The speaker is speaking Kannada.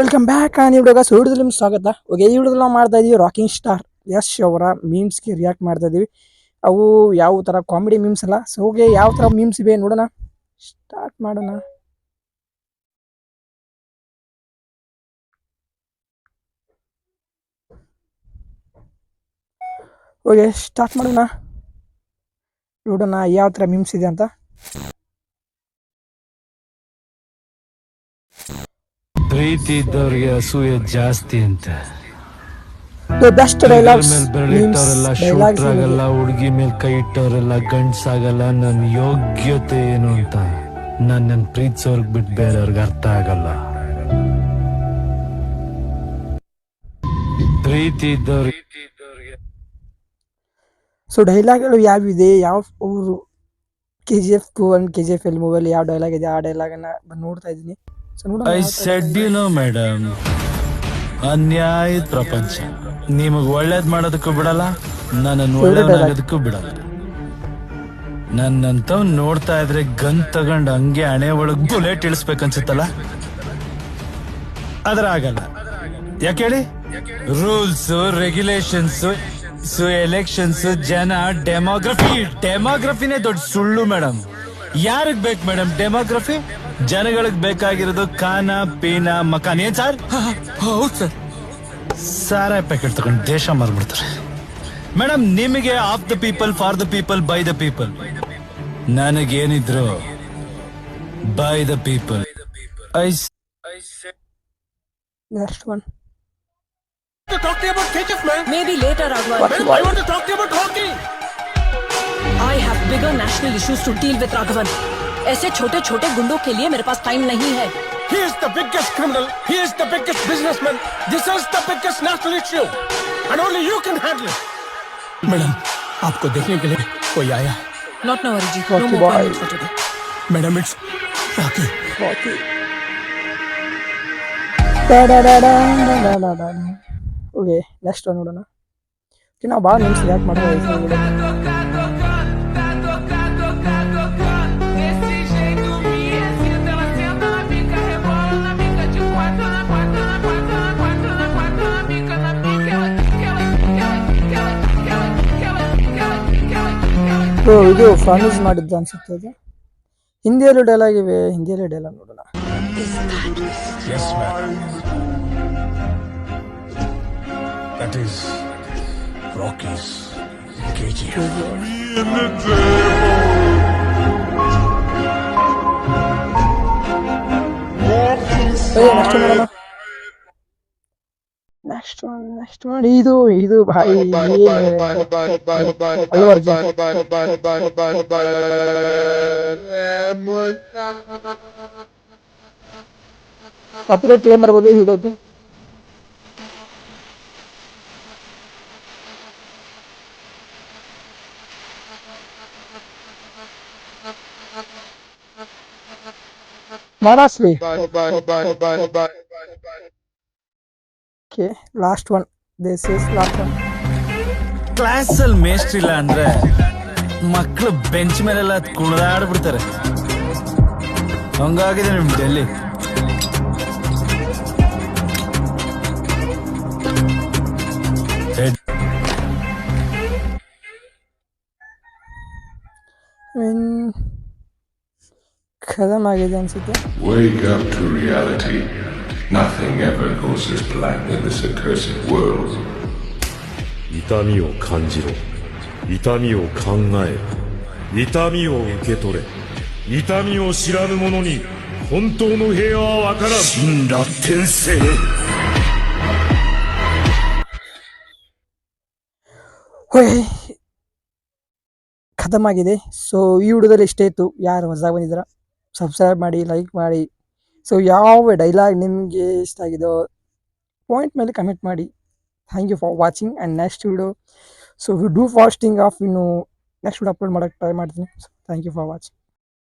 ವೆಲ್ಕಮ್ ಬ್ಯಾಕ್ ಆನ್ ಇವಾಗ ಸೊ ಹಿಡಿದಲ್ಲಿ ನಿಮ್ಗೆ ಸ್ವಾಗತ. ಓಕೆ, ಈ ಹಿಡಿದಲ್ಲಿ ನಾವು ಮಾಡ್ತಾ ಇದೀವಿ ರಾಕಿಂಗ್ ಸ್ಟಾರ್ ಯಶ್ ಅವರ ಮೀಮ್ಸ್ಗೆ ರಿಯಾಕ್ಟ್ ಮಾಡ್ತಾ ಇದೀವಿ ಅವು ಯಾವ ಥರ ಕಾಮಿಡಿ ಮೀಮ್ಸ್ ಅಲ್ಲ. ಸೊ ಹೋಗಿ ಯಾವ ಥರ ಮೀಮ್ಸ್ ಇವೆ ನೋಡೋಣ. ಸ್ಟಾರ್ಟ್ ಮಾಡೋಣ. ಓಕೆ ಸ್ಟಾರ್ಟ್ ಮಾಡೋಣ. ನೋಡೋಣ ಯಾವ ಥರ ಮೀಮ್ಸ್ ಇದೆ ಅಂತ. ಪ್ರೀತಿ ಇದ್ದವ್ರಿಗೆ ಅಸೂಯೆ ಜಾಸ್ತಿ ಅಂತ. ಬೆಸ್ಟ್ ಡೈಲಾಗ್ಸ್ ಶೂಟರ್ ಆಗಲ್ಲ ಹುಡುಗಿ ಮೇಲೆ ಕೈ ಇಟ್ಟವರೆಲ್ಲ ಗಂಡ್ಸಾಗಲ್ಲ ನನ್ನ ಯೋಗ್ಯತೆ ಏನು ಅಂತ ನಾನ್ ನನ್ನ ಪ್ರೀತಿಸೋರ್ಗ್ ಬಿಟ್ಟು ಬೇರೆಯವ್ರಿಗೆ ಅರ್ಥ ಆಗಲ್ಲ. ಪ್ರೀತಿ ಇದ್ದವ್ರಿಗೆ ಸೊ ಡೈಲಾಗ್ಗಳು ಯಾವಿದೆ ಯಾವ ಅವರು K G F two one K G F L ಮೂವಲ್ಲಿ ಯಾವ ಡೈಲಾಗ್ ಇದೆ? ಆ ಡೈಲಾಗನ್ನ ಬಂದು ನೋಡ್ತಾ ಇದ್ದೀನಿ. I said you know madam ಅನ್ಯಾಯ ಪ್ರಪಂಚ. ನಿಮಗ್ ಒಳ್ಳೇದ್ ಮಾಡೋದಕ್ಕೂ ಬಿಡಲ್ಲ ನನ್ನ ಒಳ್ಳೇದಾಗೋದಕ್ಕೂ ಬಿಡಲ್ಲ. ನನ್ನಂತ ನೋಡ್ತಾ ಇದ್ರೆ ಗನ್ ತಗೊಂಡ್ ಹಂಗೆ ಹಣೆ ಒಳಗ್ ಬುಲೆಟ್ ಇಳಿಸ್ಬೇಕನ್ಸುತ್ತಲ್ಲ? ಅದ್ರ ಆಗಲ್ಲ. ಯಾಕೆ ಹೇಳಿ? ರೂಲ್ಸ್ ರೆಗ್ಯುಲೇಷನ್ಸ್ ಸೊ ಎಲೆಕ್ಷನ್ಸ್ ಜನ ಡೆಮೋಗ್ರಫಿ. ಡೆಮೋಗ್ರಫಿನೇ ದೊಡ್ಡ ಸುಳ್ಳು ಮೇಡಮ್ ಯಾರಿಗ್ ಬೇಕು ಮೇಡಮ್ ಡೆಮೋಗ್ರಫಿ? ಜನಗಳಿಗೆ ಬೇಕಾಗಿರೋದು ಖಾನ ಪೀನ ಮಕಾನ್. ಏನ್ ಸರ್? ಹೌದು ಸರ್. ಸಾರ ಪ್ಯಾಕೆಟ್ ತಗೊಂಡು ದೇಶ ಮಾರ್ಬಿಡ್ತಾರೆ. ಮೇಡಮ್ ನಿಮಗೆ of the people for the people by the people. ನನಗೇನಿದ್ರು by the people. As I have bigger national issues to deal with Raghavan ऐसे छोटे छोटे गुंडों के लिए मेरे पास टाइम नहीं है He is the biggest criminal. He is the biggest businessman. This is the biggest national issue. And only you can handle it. Madam आपको देखने के लिए कोई आया not no Arijit Rocky no more boy. appointments for today madam it's Rocky okay okay next one ನೋಡೋಣ ಓಕೆ ನಾವು ಭಾಳ ನಿಮಿಷ ಯಾಕೆ ಮಾಡ್ತಾ ಸೊ ಇದು ಫಾರ್ಮಿಸ್ ಮಾಡಿದ್ದು ಅನ್ಸುತ್ತೆ ಇದು ಹಿಂದಿಯಲ್ಲೂ ಡೈಲಾಗ್ ಇವೆ ಹಿಂದಿಯಲ್ಲೂ ಡೈಲಾಗ್ ನೋಡೋಣ Yes, ma'am. That is Rocky's KGF. ಏ ನೆಕ್ಸ್ಟ್ ನೋಡೋಣ ನೆಕ್ಸ್ಟ್ ಒನ್ ನೆಕ್ಸ್ಟ್ ಒನ್ ಇದು ಇದು ಭಾಯಿ ಅಲ್ಲು ಅರ್ಜುನ್ ಕಾಪಿರೈಟ್ ಕ್ಲೇಮ್ ಬರ್ಬೋದು ಹಿಡೋದು Maharashtri okay last one this is last one class ಅಲ್ಲಿ ಇಲ್ಲ ಅಂದ್ರೆ ಮಕ್ಕಳು ಬೆಂಚ್ ಮೇಲೆಲ್ಲ ಕುಣಿದಾಡ್ಬಿಡ್ತಾರೆ. ಹಂಗಾಗಿದೆ ನಿಮ್ ಡೆಲ್ಲಿ ಖದಮ್ ಆಗಿದೆ ಅನ್ಸುತ್ತೆ. Wake up to reality. Nothing ever goes as planned in this accursed world. 痛みを感じろ痛みを考えろ痛みを受け取れ痛みを知らぬ者に本当の平和は分からん死んだ天性 ಹೋಯ್ ಖತಮ್ ಆಗಿದೆ ಸೊ ಈ ವಿಡಿಯೋದಲ್ಲಿ ಇಷ್ಟೇ ಇತ್ತು ಯಾರು ಹೊಸದಾಗಿ ಬಂದಿದ್ದೀರಾ ಸಬ್ಸ್ಕ್ರೈಬ್ ಮಾಡಿ ಲೈಕ್ ಮಾಡಿ ಸೊ ಯಾವ ಡೈಲಾಗ್ ನಿಮಗೆ ಇಷ್ಟ ಆಗಿದೋ ಪಾಯಿಂಟ್ ಮೇಲೆ ಕಮೆಂಟ್ ಮಾಡಿ. Thank you for watching and next video so we do fasting off ಇನ್ನು ನೆಕ್ಸ್ಟ್ ವಿಡಿಯೋ ಅಪ್ಲೋಡ್ ಮಾಡೋಕ್ಕೆ ಟ್ರೈ ಮಾಡ್ತೀನಿ. Thank you for watching